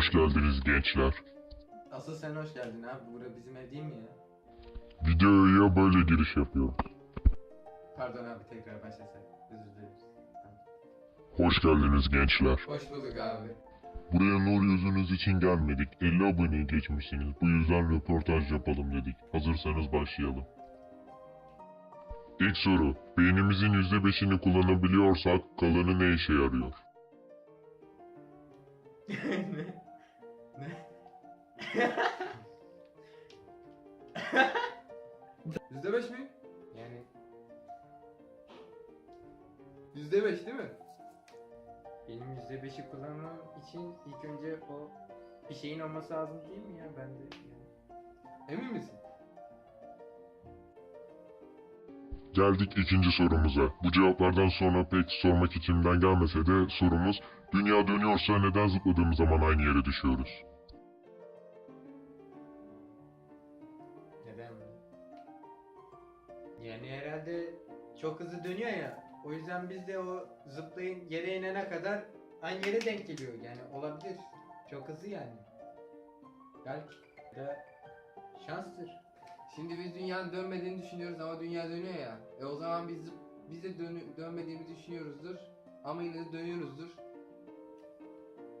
Hoş geldiniz gençler. Asıl sen hoş geldin abi. Bura bizim ev değil mi ya? Videoya böyle giriş yapıyorum. Pardon abi tekrar başlasak. Özür dileriz. Hoş geldiniz gençler. Hoş bulduk abi. Buraya nur yüzünüz için gelmedik. 50 aboneyi geçmişsiniz. Bu yüzden röportaj yapalım dedik. Hazırsanız başlayalım. İlk soru. Beynimizin %5'ini kullanabiliyorsak kalanı ne işe yarıyor? Yüzde beş mi? Yani Yüzde beş değil mi? benim yüzde beşi kullanmam için ilk önce o bir şeyin olması lazım değil mi ya? Ben de yani. Emin misin? Geldik ikinci sorumuza. Bu cevaplardan sonra pek sormak içimden gelmese de sorumuz Dünya dönüyorsa neden zıpladığımız zaman aynı yere düşüyoruz? Yani herhalde çok hızlı dönüyor ya. O yüzden biz de o zıplayın yere inene kadar aynı yere denk geliyor. Yani olabilir. Çok hızlı yani. Belki de şanstır. Şimdi biz dünyanın dönmediğini düşünüyoruz ama dünya dönüyor ya. E o zaman biz biz de dönü- dönmediğimizi düşünüyoruzdur. Ama yine de dönüyoruzdur.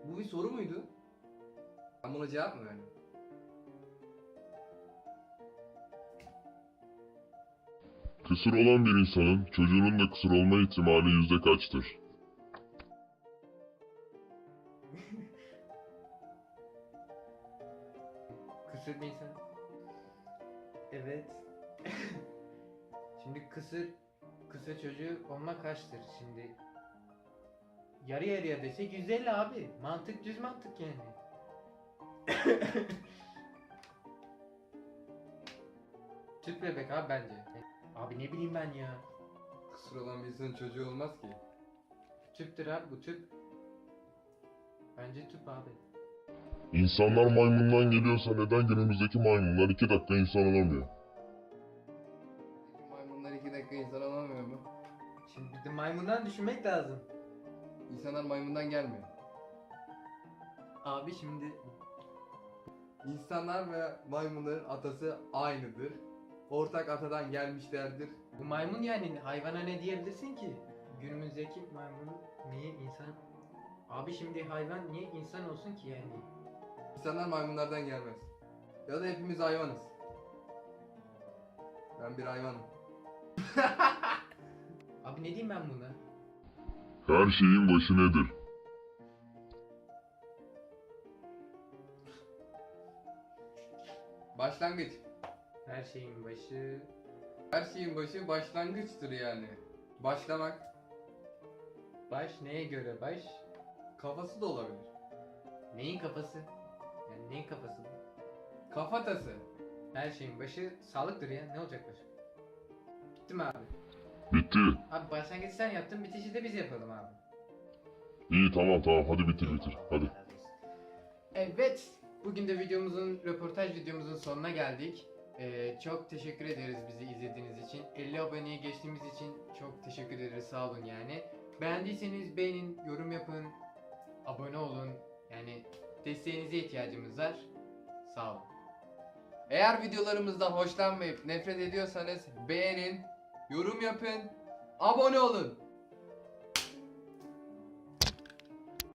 Bu bir soru muydu? Ben buna cevap mı verdim? Kısır olan bir insanın çocuğunun da kısır olma ihtimali yüzde kaçtır? Kısır bir insan. Evet. Şimdi kısır kısır çocuğu olma kaçtır şimdi? Yarı yarıya desek 150 abi. Mantık düz mantık yani. Tüp bebek abi bence. Abi ne bileyim ben ya. Kısır olan bir insanın çocuğu olmaz ki. Tüptür abi bu tüp. Bence tüp abi. İnsanlar maymundan geliyorsa neden günümüzdeki maymunlar iki dakika insan olamıyor? Maymunlar iki dakika insan olamıyor mu? Şimdi bir de maymundan düşünmek lazım. İnsanlar maymundan gelmiyor. Abi şimdi İnsanlar ve maymunların atası aynıdır. Ortak atadan gelmişlerdir. Bu maymun yani hayvana ne diyebilirsin ki? Günümüzdeki maymun niye insan? Abi şimdi hayvan niye insan olsun ki yani? İnsanlar maymunlardan gelmez. Ya da hepimiz hayvanız. Ben bir hayvanım. Abi ne diyeyim ben buna? Her şeyin başı nedir? Başlangıç. Her şeyin başı... Her şeyin başı başlangıçtır yani. Başlamak. Baş neye göre baş? Kafası da olabilir. Neyin kafası? Yani neyin kafası bu? Kafatası. Her şeyin başı sağlıktır ya. Ne olacak başı? Bitti mi abi? Bitti. Abi başlangıç sen yaptın, bitişi de biz yapalım abi. İyi tamam tamam hadi bitir bitir. Hadi. Evet, bugün de videomuzun, röportaj videomuzun sonuna geldik. Ee, çok teşekkür ederiz bizi izlediğiniz için. 50 aboneye geçtiğimiz için çok teşekkür ederiz, sağ olun yani. Beğendiyseniz beğenin, yorum yapın, abone olun. Yani desteğinize ihtiyacımız var. Sağ olun. Eğer videolarımızdan hoşlanmayıp nefret ediyorsanız beğenin, yorum yapın, abone olun.